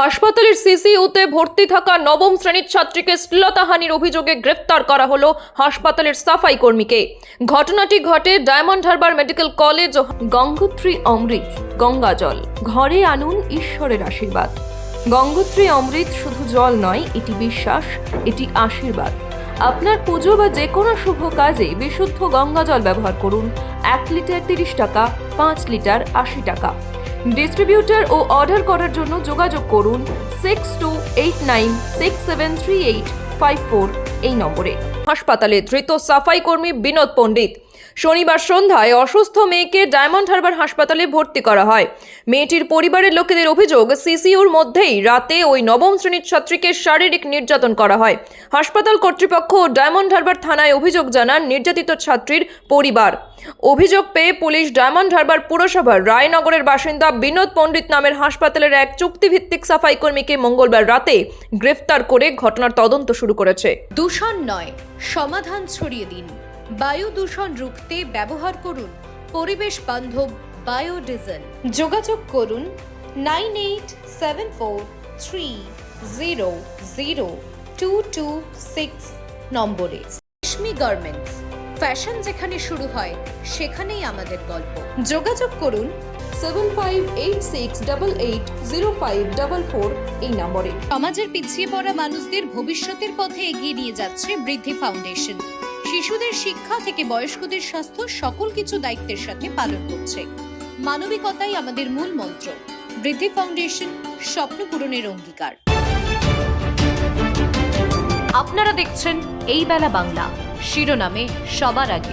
হাসপাতালের সিসিইউতে ভর্তি থাকা নবম শ্রেণির ছাত্রীকে শ্লীলতাহানির অভিযোগে গ্রেফতার করা হলো হাসপাতালের সাফাই কর্মীকে। ঘটনাটি ঘটে ডায়মন্ড হারবার মেডিকেল কলেজ ও গঙ্গোত্রী অমৃত গঙ্গাজল। ঘরে আনুন ঈশ্বরের আশীর্বাদ। গঙ্গোত্রী অমৃত শুধু জল নয়, এটি বিশ্বাস, এটি আশীর্বাদ। আপনার পুজো বা যে কোনো শুভ কাজে বিশুদ্ধ গঙ্গা জল ব্যবহার করুন। এক লিটার তিরিশ টাকা, পাঁচ লিটার আশি টাকা। ডিস্ট্রিবিউটর ও অর্ডার করার জন্য যোগাযোগ করুন six two eight nine six seven three eight five four এই নম্বরে। হাসপাতালে ধৃত সাফাই কর্মী বিনোদ পণ্ডিত। শনিবার সন্ধ্যায় অসুস্থ মেয়েকে ডায়মন্ড হারবার হাসপাতালে ভর্তি করা হয়। মেয়েটির পরিবারের লোকেদের অভিযোগ, সিসিউর মধ্যেই রাতে ওই নবম শ্রেণির ছাত্রীকে শারীরিক নির্যাতন করা হয়। হাসপাতাল কর্তৃপক্ষ ও ডায়মন্ড হারবার থানায় অভিযোগ জানান নির্যাতিত ছাত্রীর পরিবার। অভিযোগ পেয়ে পুলিশ ডায়মন্ড হারবার পুরসভার রায়নগরের বাসিন্দা বিনোদ পণ্ডিত নামের হাসপাতালের এক চুক্তিভিত্তিক সাফাই কর্মীকে মঙ্গলবার রাতে গ্রেফতার করে ঘটনার তদন্ত শুরু করেছে। দূষণ নয়, সমাধান ছড়িয়ে দিন। বায়ু দূষণ রুখতে ব্যবহার করুন পরিবেশ বান্ধব বায়োডিজেল। যোগাযোগ করুন nine eight seven four three zero zero two two six নম্বরে। রেশমি গার্মেন্টস, ফ্যাশন যেখানে শুরু হয়, সেখানেই আমাদের গল্প। যোগাযোগ করুন seven five eight six double eight zero five double four এই নম্বরে। সমাজের পিছিয়ে পড়া মানুষদের ভবিষ্যতের পথে এগিয়ে নিয়ে যাচ্ছে বৃদ্ধি ফাউন্ডেশন। শিশুদের শিক্ষা থেকে বয়স্কদের স্বাস্থ্য সকল কিছু দায়িত্বের সাথে পালন করছে। মানবিকতাই আমাদের মূল মন্ত্র। বৃদ্ধি ফাউন্ডেশন স্বপ্ন পূরণের অঙ্গীকার। আপনারা দেখছেন এই বেলা বাংলা। শিরোনামে সবার আগে।